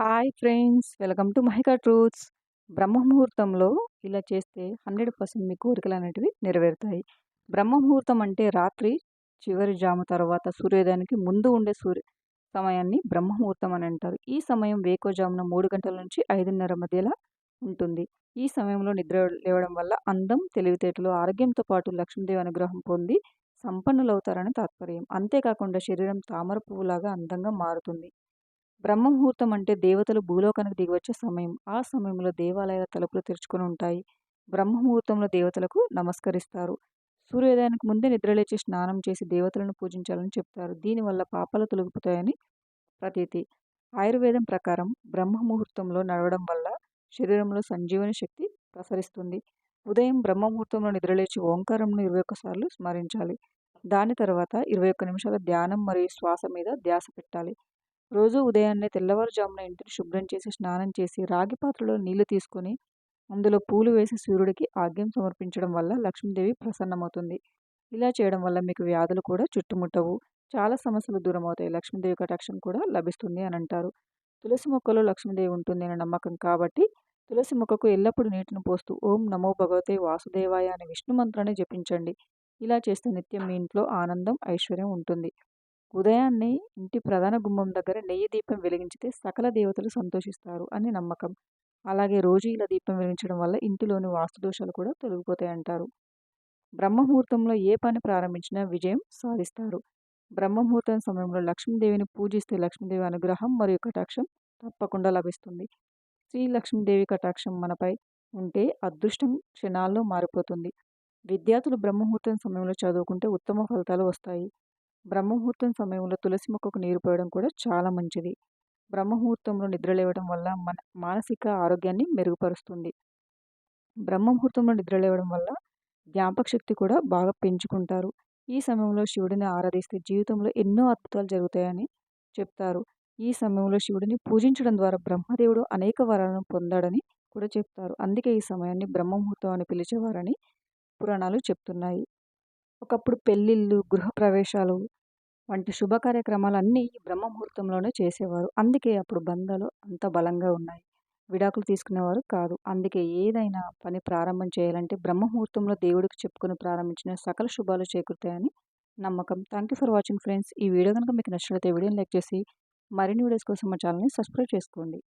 Hi friends welcome to Mahika truths. బ్రహ్మముహూర్తంలో ఇలా చేస్తే hundred percent మీ కోరికలు అనేటివి నెరవేరుతాయి. బ్రహ్మముహూర్తం అంటే రాత్రి చివరి జాము తర్వాత సూర్యోదయానికి ముందు ఉండే సూర్య సమయాన్ని బ్రహ్మముహూర్తం అని అంటారు. ఈ సమయం వేకోజామున మూడు గంటల నుంచి ఐదున్నర మధ్యలో ఉంటుంది. ఈ సమయంలో నిద్ర లేవడం వల్ల అందం తెలివితేటలు ఆరోగ్యంతో పాటు లక్ష్మీదేవి అనుగ్రహం పొంది సంపన్నులవుతారని తాత్పర్యం. అంతేకాకుండా శరీరం తామర పువ్వులాగా అందంగా మారుతుంది. బ్రహ్మముహూర్తం అంటే దేవతలు భూలోకానికి దిగివచ్చే సమయం. ఆ సమయంలో దేవాలయాల తలుపులు తెరుచుకొని ఉంటాయి. బ్రహ్మముహూర్తంలో దేవతలకు నమస్కరిస్తారు. సూర్యోదయానికి ముందే నిద్రలేచి స్నానం చేసి దేవతలను పూజించాలని చెప్తారు. దీనివల్ల పాపాలు తొలగిపోతాయని ప్రతీతి. ఆయుర్వేదం ప్రకారం బ్రహ్మముహూర్తంలో నడవడం వల్ల శరీరంలో సంజీవని శక్తి ప్రసరిస్తుంది. ఉదయం బ్రహ్మముహూర్తంలో నిద్రలేచి ఓంకారంను ఇరవై ఒక్కసార్లు స్మరించాలి. దాని తర్వాత ఇరవై ఒక్క నిమిషాల ధ్యానం మరియు శ్వాస మీద ధ్యాస పెట్టాలి. రోజు ఉదయాన్నే తెల్లవారుజామున ఇంటిని శుభ్రం చేసి స్నానం చేసి రాగి పాత్రలో నీళ్ళు తీసుకొని అందులో పూలు వేసి సూర్యుడికి ఆగ్యం సమర్పించడం వల్ల లక్ష్మీదేవి ప్రసన్నమవుతుంది. ఇలా చేయడం వల్ల మీకు వ్యాధులు కూడా చుట్టుముట్టవు. చాలా సమస్యలు దూరం అవుతాయి లక్ష్మీదేవి కటాక్షం కూడా లభిస్తుంది అని అంటారు. తులసి మొక్కలో లక్ష్మీదేవి ఉంటుంది అనే నమ్మకం కాబట్టి తులసి మొక్కకు ఎల్లప్పుడూ నీటిని పోస్తూ ఓం నమో భగవతే వాసుదేవాయ అనే విష్ణు మంత్రాన్ని జపించండి. ఇలా చేస్తే నిత్యం మీ ఇంట్లో ఆనందం ఐశ్వర్యం ఉంటుంది. ఉదయాన్నే ఇంటి ప్రధాన గుమ్మం దగ్గర నెయ్యి దీపం వెలిగించితే సకల దేవతలు సంతోషిస్తారు అని నమ్మకం. అలాగే రోజు ఇలా దీపం వెలిగించడం వల్ల ఇంటిలోని వాస్తు దోషాలు కూడా తొలగిపోతాయి అంటారు బ్రహ్మముహూర్తంలో ఏ పని ప్రారంభించినా విజయం సాధిస్తారు. బ్రహ్మముహూర్తం సమయంలో లక్ష్మీదేవిని పూజిస్తే లక్ష్మీదేవి అనుగ్రహం మరియు కటాక్షం తప్పకుండా లభిస్తుంది. శ్రీ లక్ష్మీదేవి కటాక్షం మనపై ఉంటే అదృష్టం క్షణాల్లో మారిపోతుంది. విద్యార్థులు బ్రహ్మముహూర్తం సమయంలో చదువుకుంటే ఉత్తమ ఫలితాలు వస్తాయి. బ్రహ్మముహూర్తం సమయంలో తులసి మొక్కకు నీరు పోయడం కూడా చాలా మంచిది. బ్రహ్మముహూర్తంలో నిద్రలేవడం వల్ల మన మానసిక ఆరోగ్యాన్ని మెరుగుపరుస్తుంది. బ్రహ్మముహూర్తంలో నిద్రలేవడం వల్ల జ్ఞాపక శక్తి కూడా బాగా పెంచుకుంటారు. ఈ సమయంలో శివుడిని ఆరాధిస్తే జీవితంలో ఎన్నో అద్భుతాలు జరుగుతాయని చెప్తారు. ఈ సమయంలో శివుడిని పూజించడం ద్వారా బ్రహ్మదేవుడు అనేక వరాలను పొందాడని కూడా చెప్తారు. అందుకే ఈ సమయాన్ని బ్రహ్మముహూర్తం అని పిలిచేవారని పురాణాలు చెప్తున్నాయి. ఒకప్పుడు పెళ్ళిళ్ళు గృహప్రవేశాలు వంటి శుభ కార్యక్రమాలు అన్నీ బ్రహ్మ ముహూర్తంలోనే చేసేవారు. అందుకే అప్పుడు బంధాలు అంత బలంగా ఉన్నాయి. విడాకులు తీసుకునేవారు కాదు. అందుకే ఏదైనా పని ప్రారంభం చేయాలంటే బ్రహ్మ ముహూర్తంలో దేవుడికి చెప్పుకొని ప్రారంభించిన సకల శుభాలు చేకూరుతాయని నమ్మకం. Thank you for watching friends ఈ వీడియో కనుక మీకు నచ్చినట్లయితే వీడియోని లైక్ చేసి మరిన్ని వీడియోస్ కోసం మా ఛానల్ని సబ్స్క్రైబ్ చేసుకోండి.